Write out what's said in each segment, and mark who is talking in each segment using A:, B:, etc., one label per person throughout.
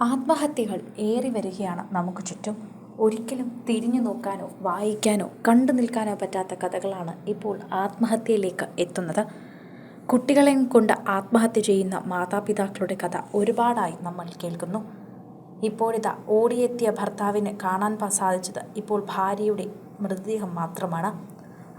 A: ആത്മഹത്യകൾ ഏറി വരികയാണ് നമുക്ക് ചുറ്റും. ഒരിക്കലും തിരിഞ്ഞു നോക്കാനോ വായിക്കാനോ കണ്ടു നിൽക്കാനോ പറ്റാത്ത കഥകളാണ് ഇപ്പോൾ ആത്മഹത്യയിലേക്ക് എത്തുന്നത്. കുട്ടികളെ കൊണ്ട് ആത്മഹത്യ ചെയ്യുന്ന മാതാപിതാക്കളുടെ കഥ ഒരുപാടായി നമ്മൾ കേൾക്കുന്നു. ഇപ്പോഴിതാ ഓടിയെത്തിയ ഭർത്താവിന് കാണാൻ സാധിച്ചത് ഇപ്പോൾ ഭാര്യയുടെ മൃതദേഹം മാത്രമാണ്.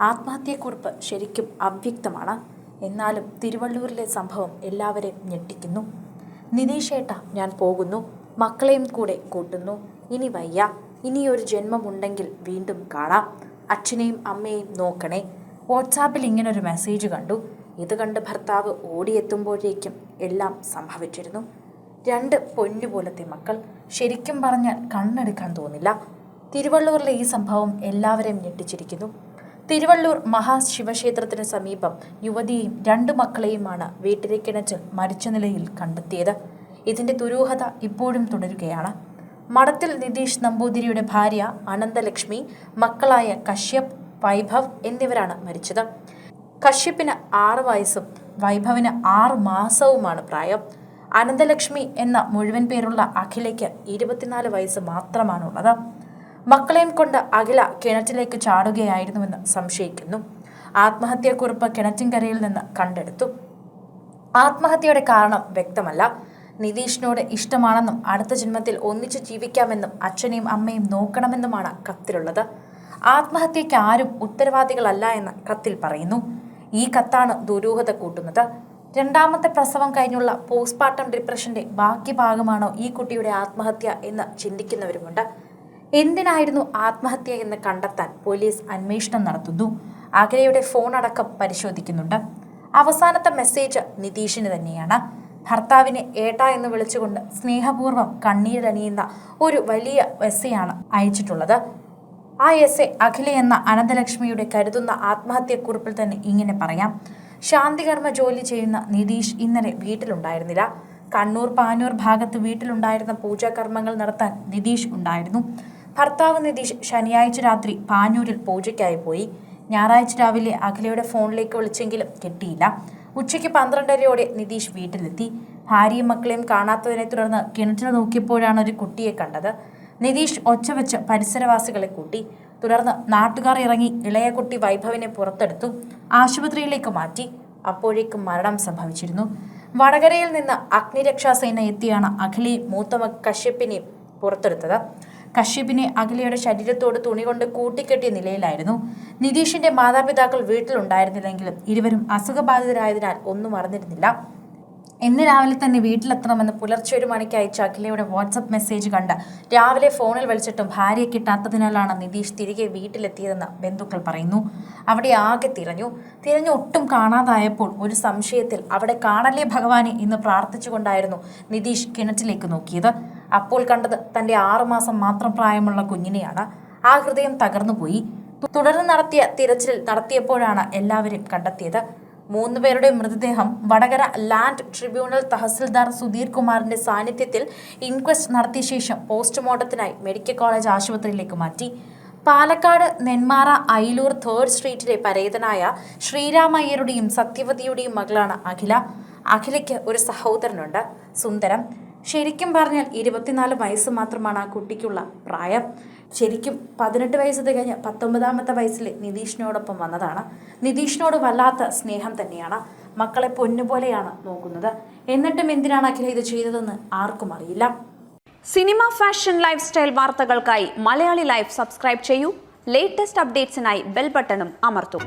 A: ആത്മഹത്യക്കുറിപ്പ് ശരിക്കും അവ്യക്തമാണ്. എന്നാലും തിരുവള്ളൂരിലെ സംഭവം എല്ലാവരെയും ഞെട്ടിക്കുന്നു. നിതീഷേട്ട ഞാൻ പോകുന്നു. മക്കളെയും കൂടെ കൂട്ടുന്നു. ഇനി വയ്യ. ഇനിയൊരു ജന്മമുണ്ടെങ്കിൽ വീണ്ടും കാണാം. അച്ഛനെയും അമ്മയെയും നോക്കണേ. വാട്സാപ്പിൽ ഇങ്ങനൊരു മെസ്സേജ് കണ്ടു. ഇത് കണ്ട് ഭർത്താവ് ഓടിയെത്തുമ്പോഴേക്കും എല്ലാം സംഭവിച്ചിരുന്നു. രണ്ട് പൊന്നുപോലത്തെ മക്കൾ. ശരിക്കും പറഞ്ഞാൽ കണ്ണെടുക്കാൻ തോന്നില്ല. തിരുവള്ളൂരിലെ ഈ സംഭവം എല്ലാവരെയും ഞെട്ടിച്ചിരിക്കുന്നു. തിരുവള്ളൂർ മഹാശിവക്ഷേത്രത്തിന് സമീപം യുവതിയെയും രണ്ടു മക്കളെയുമാണ് വീട്ടിലെ മരിച്ച നിലയിൽ കണ്ടെത്തിയത്. ഇതിന്റെ ദുരൂഹത ഇപ്പോഴും തുടരുകയാണ്. മഠത്തിൽ നിതീഷ് നമ്പൂതിരിയുടെ ഭാര്യ അനന്തലക്ഷ്മി മക്കളായ കശ്യപ് വൈഭവ് എന്നിവരാണ് മരിച്ചത്. കശ്യപ്പിന് ആറ് വയസ്സും വൈഭവിന് ആറ് മാസവുമാണ് പ്രായം. അനന്തലക്ഷ്മി എന്ന മുഴുവൻ പേരുള്ള അഖിലയ്ക്ക് ഇരുപത്തിനാല് വയസ്സ് മാത്രമാണുള്ളത്. മക്കളെയും കൊണ്ട് അഖില കിണറ്റിലേക്ക് ചാടുകയായിരുന്നുവെന്ന് സംശയിക്കുന്നു. ആത്മഹത്യാക്കുറിപ്പ് കിണറ്റിൻകരയിൽ നിന്ന് കണ്ടെടുത്തു. ആത്മഹത്യയുടെ കാരണം വ്യക്തമല്ല. നിതീഷിനോട് ഇഷ്ടമാണെന്നും അടുത്ത ജന്മത്തിൽ ഒന്നിച്ചു ജീവിക്കാമെന്നും അച്ഛനെയും അമ്മയും നോക്കണമെന്നുമാണ് കത്തിലുള്ളത്. ആത്മഹത്യയ്ക്ക് ആരും ഉത്തരവാദികളല്ല എന്ന് കത്തിൽ പറയുന്നു. ഈ കത്താണ് ദുരൂഹത കൂട്ടുന്നത്. രണ്ടാമത്തെ പ്രസവം കഴിഞ്ഞുള്ള പോസ്റ്റ്മോർട്ടം ഡിപ്രഷന്റെ ബാക്കി ഭാഗമാണോ ഈ കുട്ടിയുടെ ആത്മഹത്യ എന്ന് ചിന്തിക്കുന്നവരുമുണ്ട്. എന്തിനായിരുന്നു ആത്മഹത്യ എന്ന് കണ്ടെത്താൻ പോലീസ് അന്വേഷണം നടത്തുന്നു? അഖിലയുടെ ഫോൺ അടക്കം പരിശോധിക്കുന്നുണ്ട്. അവസാനത്തെ മെസ്സേജ് നിതീഷിന് തന്നെയാണ്. ഭർത്താവിനെ ഏട്ട എന്ന് വിളിച്ചുകൊണ്ട് സ്നേഹപൂർവം കണ്ണീരണിയുന്ന ഒരു വലിയ എസ്സയാണ് അയച്ചിട്ടുള്ളത്. ആ എസ് എ അഖില എന്ന അനന്തലക്ഷ്മിയുടെ കരുതുന്ന ആത്മഹത്യക്കുറിപ്പിൽ തന്നെ ഇങ്ങനെ പറയാം. ശാന്തികർമ്മ ജോലി ചെയ്യുന്ന നിതീഷ് ഇന്നലെ വീട്ടിലുണ്ടായിരുന്നില്ല. കണ്ണൂർ പാനൂർ ഭാഗത്ത് വീട്ടിലുണ്ടായിരുന്ന പൂജാകർമ്മങ്ങൾ നടത്താൻ നിതീഷ് ഉണ്ടായിരുന്നു. ഭർത്താവ് നിതീഷ് ശനിയാഴ്ച രാത്രി പാനൂരിൽ പൂജയ്ക്കായി പോയി. ഞായറാഴ്ച രാവിലെ അഖിലയുടെ ഫോണിലേക്ക് വിളിച്ചെങ്കിലും കിട്ടിയില്ല. ഉച്ചയ്ക്ക് പന്ത്രണ്ടരയോടെ നിതീഷ് വീട്ടിലെത്തി. ഭാര്യയും മക്കളെയും കാണാത്തതിനെ തുടർന്ന് കിണറ്റിൽ നോക്കിയപ്പോഴാണ് ഒരു കുട്ടിയെ കണ്ടത്. നിതീഷ് ഒച്ച വെച്ച് പരിസരവാസികളെ കൂട്ടി. തുടർന്ന് നാട്ടുകാർ ഇറങ്ങി ഇളയ കുട്ടി വൈഭവിനെ പുറത്തെടുത്തു. ആശുപത്രിയിലേക്ക് മാറ്റി. അപ്പോഴേക്കും മരണം സംഭവിച്ചിരുന്നു. വടകരയിൽ നിന്ന് അഗ്നിരക്ഷാസേന എത്തിയാണ് അഖിലയും മൂത്തമ കശ്യപ്പിനെയും പുറത്തെടുത്തത്. കശ്യപിനെ അഖിലയുടെ ശരീരത്തോട് തുണി കൊണ്ട് കൂട്ടിക്കെട്ടിയ നിലയിലായിരുന്നു. നിതീഷിന്റെ മാതാപിതാക്കൾ വീട്ടിലുണ്ടായിരുന്നില്ലെങ്കിലും ഇരുവരും അസുഖബാധിതരായതിനാൽ ഒന്നും അറിഞ്ഞിരുന്നില്ല. ഇന്ന് രാവിലെ തന്നെ വീട്ടിലെത്തണമെന്ന് പുലർച്ചെ ഒരു മണിക്ക് അയച്ച അഖിലയുടെ വാട്സപ്പ് മെസ്സേജ് കണ്ട് രാവിലെ ഫോണിൽ വിളിച്ചിട്ടും ഭാര്യയെ കിട്ടാത്തതിനാലാണ് നിതീഷ് തിരികെ വീട്ടിലെത്തിയതെന്ന് ബന്ധുക്കൾ പറയുന്നു. അവിടെ ആകെ തിരഞ്ഞു. തിരഞ്ഞു ഒട്ടും കാണാതായപ്പോൾ ഒരു സംശയത്തിൽ അവിടെ കാണല്ലേ ഭഗവാനെ എന്ന് പ്രാർത്ഥിച്ചുകൊണ്ടായിരുന്നു നിതീഷ് കിണറ്റിലേക്ക് നോക്കിയത്. അപ്പോൾ കണ്ടത് തന്റെ ആറുമാസം മാത്രം പ്രായമുള്ള കുഞ്ഞിനെയാണ്. ആ ഹൃദയം തകർന്നുപോയി. തുടർന്ന് നടത്തിയ തിരച്ചിൽ നടത്തിയപ്പോഴാണ് എല്ലാവരും കണ്ടെത്തിയത്. മൂന്ന് പേരുടെ മൃതദേഹം വടകര ലാൻഡ് ട്രിബ്യൂണൽ തഹസിൽദാർ സുധീർ കുമാറിന്റെ സാന്നിധ്യത്തിൽ ഇൻക്വസ്റ്റ് നടത്തിയ ശേഷം പോസ്റ്റ്മോർട്ടത്തിനായി മെഡിക്കൽ കോളേജ് ആശുപത്രിയിലേക്ക് മാറ്റി. പാലക്കാട് നെന്മാറ അയിലൂർ തേർഡ് സ്ട്രീറ്റിലെ പരേതനായ ശ്രീരാമയ്യരുടെയും സത്യവതിയുടെയും മകളാണ് അഖില. അഖിലയ്ക്ക് ഒരു സഹോദരനുണ്ട് സുന്ദരം. ശരിക്കും പറഞ്ഞാൽ ഇരുപത്തിനാല് വയസ്സ് മാത്രമാണ് ആ കുട്ടിക്കുള്ള പ്രായം. ശരിക്കും പതിനെട്ട് വയസ്സ് തികഞ്ഞ് പത്തൊമ്പതാമത്തെ വയസ്സിൽ നിതീഷിനോടൊപ്പം വന്നതാണ്. നിതീഷിനോട് വല്ലാത്ത സ്നേഹം തന്നെയാണ്. മക്കളെ പൊന്നുപോലെയാണ് നോക്കുന്നത്. എന്നിട്ടും എന്തിനാണ് അഖില ഇത് ചെയ്തതെന്ന് ആർക്കും അറിയില്ല.
B: സിനിമ ഫാഷൻ ലൈഫ് സ്റ്റൈൽ വാർത്തകൾക്കായി മലയാളി ലൈഫ് സബ്സ്ക്രൈബ് ചെയ്യൂ. ലേറ്റസ്റ്റ് അപ്ഡേറ്റ്സിനായി ബെൽ ബട്ടണും അമർത്തൂ.